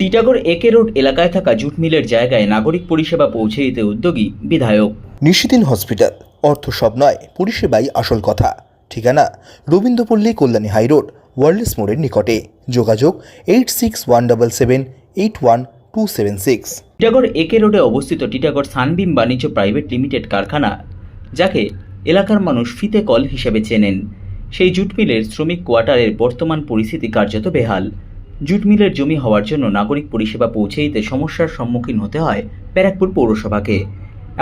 টিটাগড় একে রোড এলাকায় থাকা জুট মিলের জায়গায় নাগরিক পরিষেবা পৌঁছে দিতে উদ্যোগী বিধায়ক। নিশিদিন হসপিটাল অর্থ সব নয় পরিষেবাই আসল কথা। ঠিকানা রবীন্দ্রপল্লী কল্যাণী হাইরোড ওয়ার্ল্ডস মোড়ের নিকটে। যোগাযোগ eight six one double seven eight one two seven six. Titagarh একে রোডে অবস্থিত টিটাগড় সানবিম বাণিজ্য প্রাইভেট লিমিটেড কারখানা যাকে এলাকার মানুষ ফিতে কল হিসেবে চেনেন। সেই জুট মিলের শ্রমিক কোয়ার্টারের বর্তমান পরিস্থিতি কার্যত বেহাল। জুট মিলের জমি হওয়ার জন্য নাগরিক পরিষেবা পৌঁছে দিতে সমস্যার সম্মুখীন হতে হয় ব্যারাকপুর পৌরসভাকে।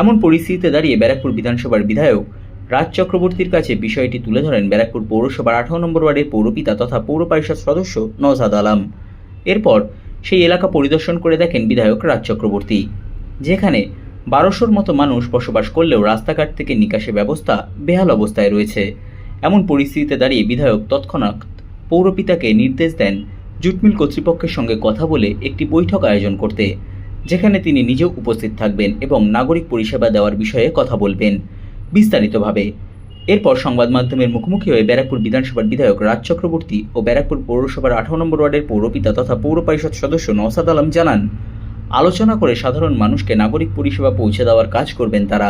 এমন পরিস্থিতিতে দাঁড়িয়ে ব্যারাকপুর বিধানসভার বিধায়ক রাজ চক্রবর্তীর কাছে বিষয়টি তুলে ধরেন ব্যারাকপুর পৌরসভার আঠারো নম্বর ওয়ার্ডের পৌরপিতা তথা পৌর পরিষদ সদস্য নওজাদ আলম। এরপর সেই এলাকা পরিদর্শন করে দেখেন বিধায়ক রাজ চক্রবর্তী, যেখানে বারোশোর মতো মানুষ বসবাস করলেও রাস্তাঘাট থেকে নিকাশে ব্যবস্থা বেহাল অবস্থায় রয়েছে। এমন পরিস্থিতিতে দাঁড়িয়ে বিধায়ক তৎক্ষণাৎ পৌরপিতাকে নির্দেশ দেন জুটমিল কর্তৃপক্ষের সঙ্গে কথা বলে একটি বৈঠক আয়োজন করতে, যেখানে তিনি নিজেও উপস্থিত থাকবেন এবং নাগরিক পরিষেবা দেওয়ার বিষয়ে কথা বলবেন। বিস্তারিতভাবে, এরপর সংবাদ মাধ্যমের মুখোমুখি হয়ে ব্যারাকপুর বিধানসভার বিধায়ক রাজ চক্রবর্তী ও ব্যারাকপুর পৌরসভার আঠারো নম্বর ওয়ার্ডের পৌরপিতা তথা পৌর পরিষদ সদস্য নওসাদ আলম জানান, আলোচনা করে সাধারণ মানুষকে নাগরিক পরিষেবা পৌঁছে দেওয়ার কাজ করবেন তারা।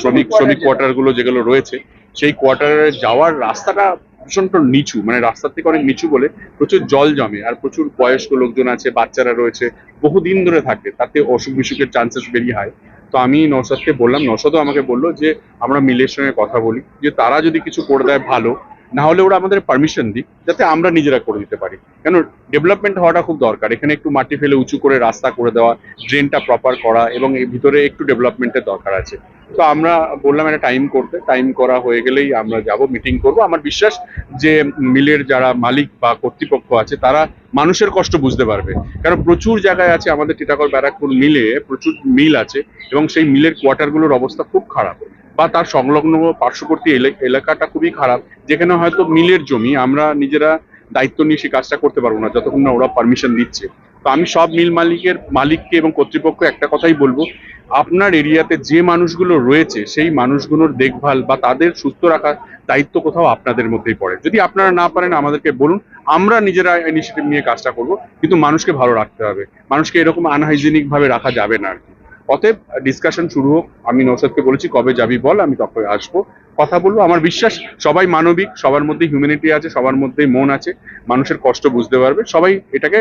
শ্রমিক শ্রমিক কোয়ার্টারগুলো যেগুলো রয়েছে, সেই কোয়ার্টারে যাওয়ার রাস্তাটা ভীষণ নিচু মানে রাস্তার থেকে অনেক নিচু বলে প্রচুর জল জমে আর প্রচুর বয়স্ক লোকজন আছে, বাচ্চারা রয়েছে, বহুদিন ধরে থাকে, তাতে অসুখ বিসুখের চান্সেস বেরিয়ে হয়। তো আমি নৌসাদকে বললাম নৌসাদও আমাকে বলল যে আমরা মিলের সঙ্গে কথা বলি, যে তারা যদি কিছু করে দেয় ভালো না হলে ওরা আমাদের পারমিশন দিক, যাতে আমরা নিজেরা করে দিতে পারি। কেন ডেভেলপমেন্ট হওয়াটা খুব দরকার। এখানে একটু মাটি ফেলে উঁচু করে রাস্তা করে দেওয়া ড্রেনটা প্রপার করা এবং এর ভিতরে একটু ডেভেলপমেন্টের দরকার আছে। তো আমরা বললাম একটা টাইম করতে টাইম করা হয়ে গেলেই আমরা যাব মিটিং করব। আমার বিশ্বাস যে মিলের যারা মালিক বা কর্তৃপক্ষ আছে, তারা মানুষের কষ্ট বুঝতে পারবে। কারণ প্রচুর জায়গায় আছে আমাদের টিটাগড় ব্যারাকপুর মিলে প্রচুর মিল আছে এবং সেই মিলের কোয়ার্টারগুলোর অবস্থা খুব খারাপ। বা তার সংলগ্ন পার্শ্ববর্তী এলে- এলাকাটা খুবই খারাপ। যেখানে হয়তো মিলের জমি, আমরা নিজেরা দায়িত্ব নিয়ে সেই কাজটা করতে পারব না, যতক্ষণ না ওরা পারমিশন দিচ্ছে। তো আমি সব মিল মালিকের, মালিককে এবং কর্তৃপক্ষ একটা কথাই বলব, আপনার এরিয়াতে যে মানুষগুলো রয়েছে, সেই মানুষগুলোর দেখভাল বা তাদের সুস্থ রাখার দায়িত্ব কোথাও আপনাদের মধ্যেই পড়ে। যদি আপনারা না পারেন, আমাদেরকে বলুন, আমরা নিজেরা ইনিশিয়েটিভ নিয়ে কাজটা করব, কিন্তু মানুষকে ভালো রাখতে হবে। মানুষকে এরকম আনহাইজেনিক ভাবে রাখা যাবে না আর কি। অতএব ডিসকাশন শুরু হোক আমি নৌসাদকে বলেছি কবে যাবি বল আমি তখন আসব। কথা বলব আমার বিশ্বাস সবাই মানবিক সবার মধ্যে হিউম্যানিটি আছে সবার মধ্যেই মন আছে মানুষের কষ্ট বুঝতে পারবে সবাই এটাকে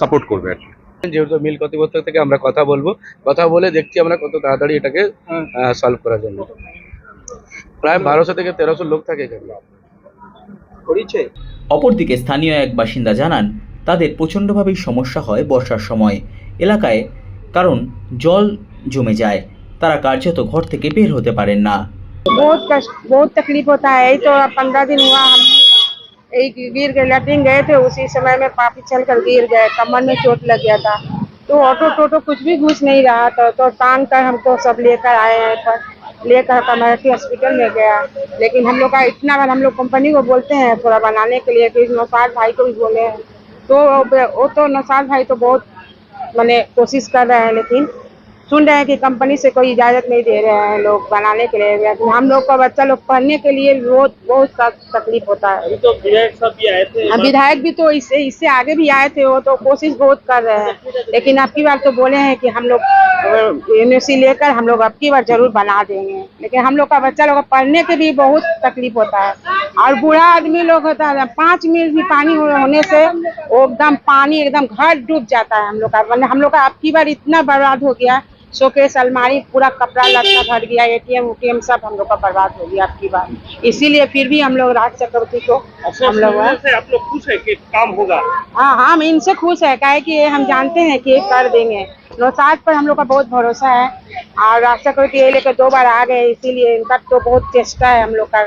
সাপোর্ট করবে আর কি। যেহেতু মিল কর্তৃপক্ষ থেকে আমরা কথা বলব কথা বলে দেখছি আমরা কত তাড়াতাড়ি এটাকে সলভ করার জন্য প্রায় বারোশো থেকে তেরোশো লোক থাকে এখানে। অপরদিকে স্থানীয় এক বাসিন্দা জানান তাদের প্রচণ্ডভাবেই সমস্যা হয় বর্ষার সময়। এলাকায় কারণ জল জমে যায় তারা কার্যত ঘর থেকে বের হতে পারেন না बहुत कष्ट बहुत तकलीफ होता है यही तो पंद्रह दिन हुआ हम एक गिर गए लैट्रिन गए थे उसी समय में पापी चल कर गिर गए कमर में चोट लग गया था तो ऑटो टोटो कुछ भी घुस नहीं रहा था तो टांग कर हमको सब लेकर आए हैं पर लेकर कमेटी हॉस्पिटल में गया लेकिन हम लोग का इतना बार हम लोग कंपनी को बोलते हैं थोड़ा बनाने के लिए कि नौसाद भाई को भी बोले हैं तो वो तो नौसाद भाई तो बहुत मैंने कोशिश कर रहे हैं लेकिन सुन रहे हैं कि कंपनी से कोई इजाज़त नहीं दे रहे हैं लोग बनाने के लिए। हम लोग का बच्चा लोग पढ़ने के लिए रोज बहुत तकलीफ़ होता है। तो विधायक सब भी आए थे। हाँ, विधायक भी तो इससे इससे आगे भी आए थे वो तो कोशिश बहुत कर रहे हैं। लेकिन अब की बार तो बोले हैं कि हम लोग यूनिवर्सिटी लेकर हम लोग अब की बार ज़रूर बना देंगे। लेकिन हम लोग का बच्चा लोग पढ़ने के भी बहुत तकलीफ़ होता है। और बूढ़ा आदमी लोग होता है पाँच मिनट भी पानी होने से वो एकदम पानी एकदम घर डूब जाता है हम लोग का। वरना हम लोग का अब की बार इतना बर्बाद हो गया शोकेस अलमारी पूरा कपड़ा लत्ता भर गया एटीएम उटीएम सब हम लोग का बर्बाद हो गया अब की बार। इसीलिए फिर भी हम लोग राज चक्रवर्ती को हम लोग आप लोग खुश है कि काम होगा? हाँ हम इनसे खुश है काहे कि हम जानते हैं कि कर देंगे। नौसाद पर हम लोग का बहुत भरोसा है और रास्ता को ये लेकर दो बार आ गए इसीलिए इनका तो बहुत चेष्टा है हम लोग का।